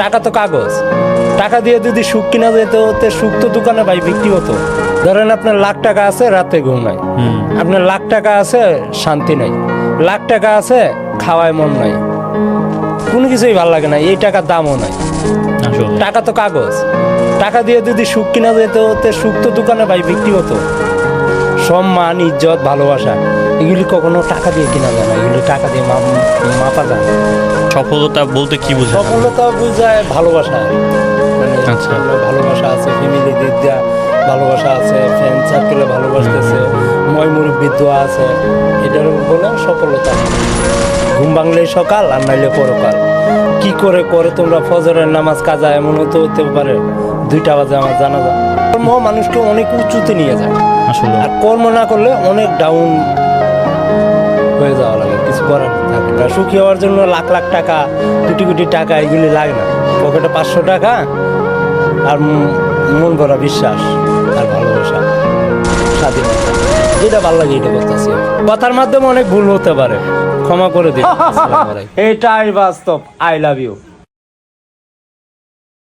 টাকা তো কাগজ। টাকা দিয়ে যদি সুখ কিনা যেত তো সুখ তো দোকানে ভাই বিক্রি হতো। ধরেন আপনার লাখ টাকা আছে রাতে ঘুম নাই। আপনার লাখ টাকা আছে শান্তি নাই। লাখ টাকা আছে খাওয়ায় মন নাই। কোনো কিছুই ভালো লাগে না এই টাকার দামও নাই। টাকা তো কাগজ। টাকা দিয়ে যদি সুখ কিনা যেত তো সুখ তো দোকানে ভাই বিক্রি হতো। সম্মান ইজ্জত ভালোবাসা। এগুলি কখনো টাকা দিয়ে কিনা যায় না এগুলি টাকা দিয়ে মাপ- যায়। না। সফলতা বলতে কি বোঝায়? সফলতা বোঝায় ভালোবাসা। মানে আচ্ছা। ভালোবাসা আছে ফ্যামিলি দিক দিয়া ভালোবাসা আছে ফ্রেন্ড সার্কেলে ভালোবাসতেছে ময় মুরব্বী দোয়া আছে এটার বলে সফলতা। ঘুম ভাঙলেই সকাল আর নাইলে পরকাল। কি করে করে তোমরা ফজরের নামাজ কাজা এমন হতে হতে পারে। দুইটা বাজে আমার জানা যায় কর্ম মানুষকে অনেক উঁচুতে নিয়ে যায়। আসলে। আর কর্ম না করলে অনেক ডাউন হয়ে যাওয়া লাগে কিছু করার থাকে না। সুখী হওয়ার জন্য লাখ লাখ টাকা কোটি কোটি টাকা এগুলি লাগে না। পকেটে পাঁচশো টাকা আর মন ভরা বিশ্বাস আর ভালোবাসা। স্বাধীনতা যেটা ভালো লাগে এটা করতেছি। কথার মাধ্যমে অনেক ভুল হতে পারে। ক্ষমা করে দিন। এটাই বাস্তব। I love you